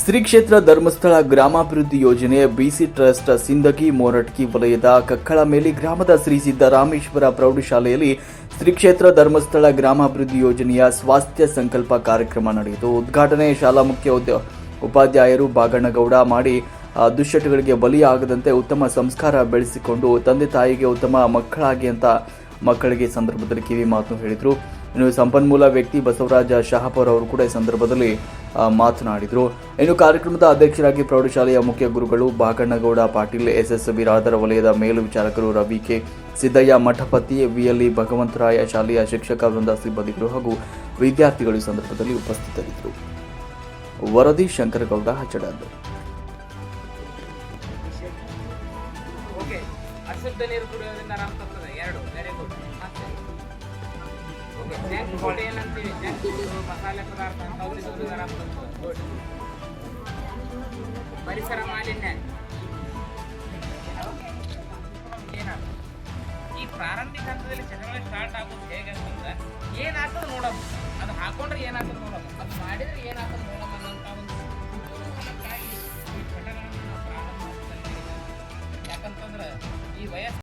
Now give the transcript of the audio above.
ಶ್ರೀ ಕ್ಷೇತ್ರ ಧರ್ಮಸ್ಥಳ ಗ್ರಾಮಾಭಿವೃದ್ಧಿ ಯೋಜನೆ ಬಿಸಿ ಟ್ರಸ್ಟ್ ಸಿಂದಗಿ, ಮೋರಟ್ಕಿ ವಲಯದ ಕಕ್ಕಳ ಮೇಲಿ ಗ್ರಾಮದ ಶ್ರೀ ಸಿದ್ದರಾಮೇಶ್ವರ ಪ್ರೌಢಶಾಲೆಯಲ್ಲಿ ಶ್ರೀ ಕ್ಷೇತ್ರ ಧರ್ಮಸ್ಥಳ ಗ್ರಾಮಾಭಿವೃದ್ಧಿ ಯೋಜನೆಯ ಸ್ವಾಸ್ಥ್ಯ ಸಂಕಲ್ಪ ಕಾರ್ಯಕ್ರಮ ನಡೆಯಿತು. ಉದ್ಘಾಟನೆ ಶಾಲಾ ಮುಖ್ಯ ಉಪಾಧ್ಯಾಯರು ಬಾಗಣ್ಣಗೌಡ ಮಾಡಿ ದುಶ್ಚಟಗಳಿಗೆ ಬಲಿಯಾಗದಂತೆ ಉತ್ತಮ ಸಂಸ್ಕಾರ ಬೆಳೆಸಿಕೊಂಡು ತಂದೆ ತಾಯಿಗೆ ಉತ್ತಮ ಮಕ್ಕಳಾಗಿ ಅಂತ ಮಕ್ಕಳಿಗೆ ಸಂದರ್ಭದಲ್ಲಿ ಕಿವಿ ಮಾತು ಹೇಳಿದರು. ಇನ್ನು ಸಂಪನ್ಮೂಲ ವ್ಯಕ್ತಿ ಬಸವರಾಜ ಶಹಾಪುರ್ ಅವರು ಕೂಡ ಈ ಸಂದರ್ಭದಲ್ಲಿ ಮಾತನಾಡಿದರು. ಇನ್ನು ಕಾರ್ಯಕ್ರಮದ ಅಧ್ಯಕ್ಷರಾಗಿ ಪ್ರೌಢಶಾಲೆಯ ಮುಖ್ಯ ಗುರುಗಳು ಬಾಗಣ್ಣಗೌಡ, ಪಾಟೀಲ್, ಎಸ್ಎಸ್ ಬಿರಾದರ ವಲಯದ ಮೇಲ್ವಿಚಾರಕರು ರವಿ ಕೆ. ಸಿದ್ದಯ್ಯ, ಮಠಪತಿ ವಿಎಲ್ಇ ಭಗವಂತರಾಯ, ಶಾಲೆಯ ಶಿಕ್ಷಕ ವೃಂದ ಸಿಬ್ಬಂದಿಗಳು ಹಾಗೂ ವಿದ್ಯಾರ್ಥಿಗಳು ಈ ಸಂದರ್ಭದಲ್ಲಿ ಉಪಸ್ಥಿತರಿದ್ದರು. ವರದಿ ಶಂಕರಗೌಡ ತಪ್ತದೆ ಎರಡು ವೆರಿ ಗುಡ್. ಮತ್ತೆ ಓಕೆ ಜಂಕ್ ಫುಡ್ ಏನಂತೀವಿ ಜಂಕ್ ಫುಡ್ ಮಸಾಲೆ ಪದಾರ್ಥ ಅಂತವ್ರು ಇದರಿಂದ ಆರಾಮ್ ತಪ್ತದೆ ಗುಡ್ ಪರಿಸರ ಮಾಲಿನ್ಯ ಏನಾಗ್ತದೆ ಈ ಪ್ರಾರಂಭಿಕ ಹಂತದಲ್ಲಿ ಚಟುವಟಿಕೆ ಸ್ಟಾರ್ಟ್ ಆಗೋದು ಹೇಗೆ ಅಂತಂದ್ರೆ ಏನಾಗ್ತದೆ ನೋಡೋದು ಅದು ಹಾಕೊಂಡ್ರೆ ಏನಾಗ್ತದೆ ನೋಡೋದು ಅದು ಮಾಡಿದ್ರೆ ಏನಾಗ್ತದೆ ನೋಡೋಣ ಅನ್ನೋಂಥ ಒಂದು ಕುತೂಹಲಕ್ಕಾಗಿ ಈ ಚಟಗಳನ್ನು ನಾವು ಪ್ರಾರಂಭ ಹಂತದಲ್ಲಿ ಯಾಕಂತಂದ್ರೆ ಈ ವಯಸ್ಸು